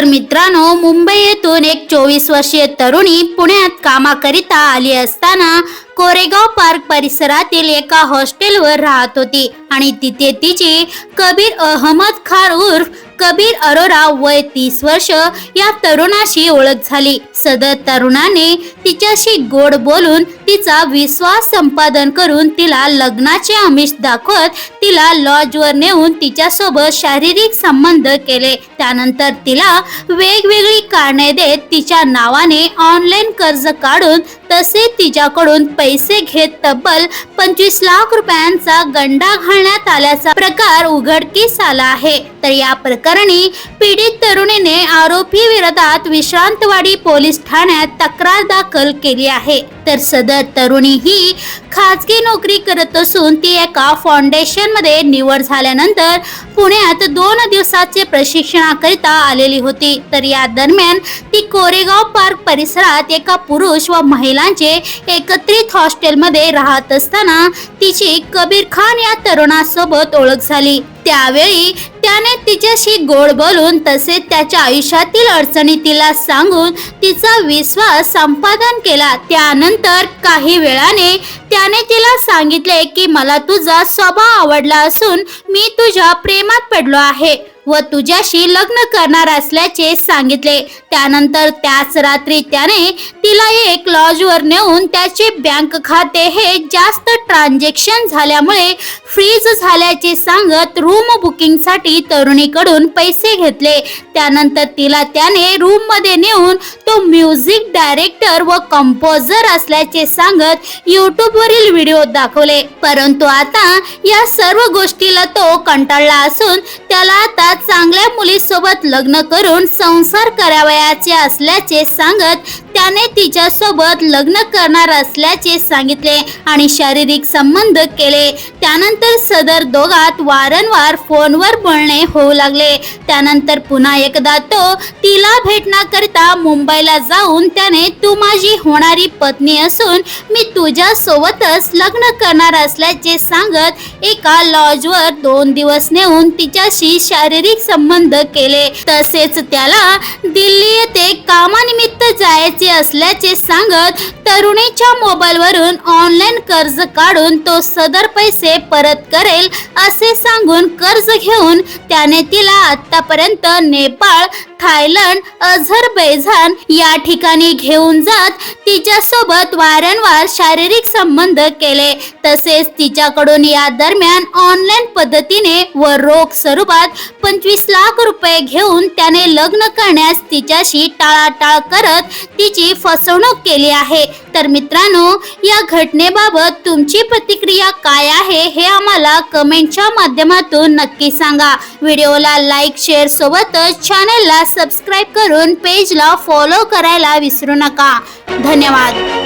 तर मित्रांनो मुंबई येथून एक चोवीस वर्षीय तरुणी पुण्यात कामाकरिता आली असताना कोरेगाव पार्क परिसरातील एका हॉस्टेलवर राहत होती आणि तिथे तिची कबीर अहमद खान उर्फ कबीर अरोरा वय तीस वर्ष या तरुणाशी ओळख झाली. सदर तरुणाने तिच्याशी गोड बोलून तिचा विश्वास संपादन करून तिला लग्नाचे आमिष दाखवत तिला लॉजवर नेऊन तिच्यासोबत शारीरिक संबंध केले. त्यानंतर तिला वेगवेगळी कारणे देत तिच्या नावाने ऑनलाईन कर्ज काढून तसेच तिच्याकडून पैसे घेत तब्बल पंचवीस लाख रुपयांचा गंडा घालण्यात आल्याचा प्रकार उघडकीस आला आहे. तर या प्रकरणी पीडित तरुणीने आरोपी विरोधात विश्रांतवाडी पोलीस ठाण्यात तक्रार दाखल केली आहे. तर सदर तरुणी ही खाजगी नोकरी करत असून ती एका फाउंडेशनमध्ये निवड झाल्यानंतर पुण्यात दोन दिवसाचे प्रशिक्षणाकरिता आलेली होती. तर या दरम्यान ती कोरेगाव पार्क परिसरात एका पुरुष व महिलांचे एकत्रित हॉस्टेलमध्ये राहत असताना तिची कबीर खान या तरुणासोबत ओळख झाली. त्यावेळी त्याने तिच्याशी गोड बोलून तसेच त्याच्या आयुष्यातील अडचणी तिला सांगून तिचा विश्वास संपादन केला. त्यानंतर काही वेळाने त्याने तिला सांगितले की मला तुझा स्वभाव आवडला असून मी तुझ्या प्रेमात पडलो आहे व तुझ्याशी लग्न करणार असल्याचे सांगितले. त्यानंतर त्याच रात्री त्याने तिला एक लॉजवर नेऊन त्याचे बँक खाते हे जास्त ट्रान्झॅक्शन झाल्यामुळे फ्रीज झाल्याचे सांगत रूम बुकिंगसाठी तरुणीकडून पैसे घेतले. त्यानंतर तिला त्याने रूममध्ये नेऊन तो म्युझिक डायरेक्टर व कंपोजर असल्याचे सांगत युट्यूबवरील व्हिडिओ दाखवले. परंतु आता या सर्व गोष्टीला तो कंटाळला असून त्याला आता चांगल्या मुलीसोबत लग्न करून संसार करावयाचे असल्याचे सांगत त्याने तिच्यासोबत लग्न करणार असल्याचे सांगितले आणि शारीरिक संबंध केले. त्यानंतर सदर दोघात वारंवार फोनवर बोलणे होऊ लागले. त्यानंतर पुन्हा एकदा तो तिला भेटण्याकरिता मुंबईला जाऊन त्याने तू माझी होणारी पत्नी असून मी तुझ्या सोबतच लग्न करणार असल्याचे सांगत एका लॉजवर दोन दिवस नेऊन तिच्याशी शारीरिक संबंध केले. तसेच त्याला दिल्ली येथे कामानिमित्त जायचे असल्याचे सांगत तरुणीच्या मोबाईलवरून ऑनलाईन कर्ज काढून तो सदर पैसे परत करेल असे सांगून कर्ज घेऊन त्याने तिला आतापर्यंत नेपाळ थायलंड अझरबैझान या ठिकाणी घेऊन जात तिच्यासोबत वारंवार शारीरिक संबंध केले. तसेच तिच्याकडून या दरम्यान ऑनलाईन पद्धतीने व रोख स्वरूपात पंचवीस लाख रुपये घेऊन त्याने लग्न करण्यास तिच्याशी टाळाटाळ करत तिची फसवणूक केली आहे. तर मित्रांनो या घटनेबाबत तुमची प्रतिक्रिया काय आहे हे आम्हाला कमेंटच्या माध्यमातून नक्की सांगा. व्हिडिओला लाईक शेअर सोबतच चॅनलला सबस्क्राईब करून पेजला फॉलो करायला विसरू नका. धन्यवाद.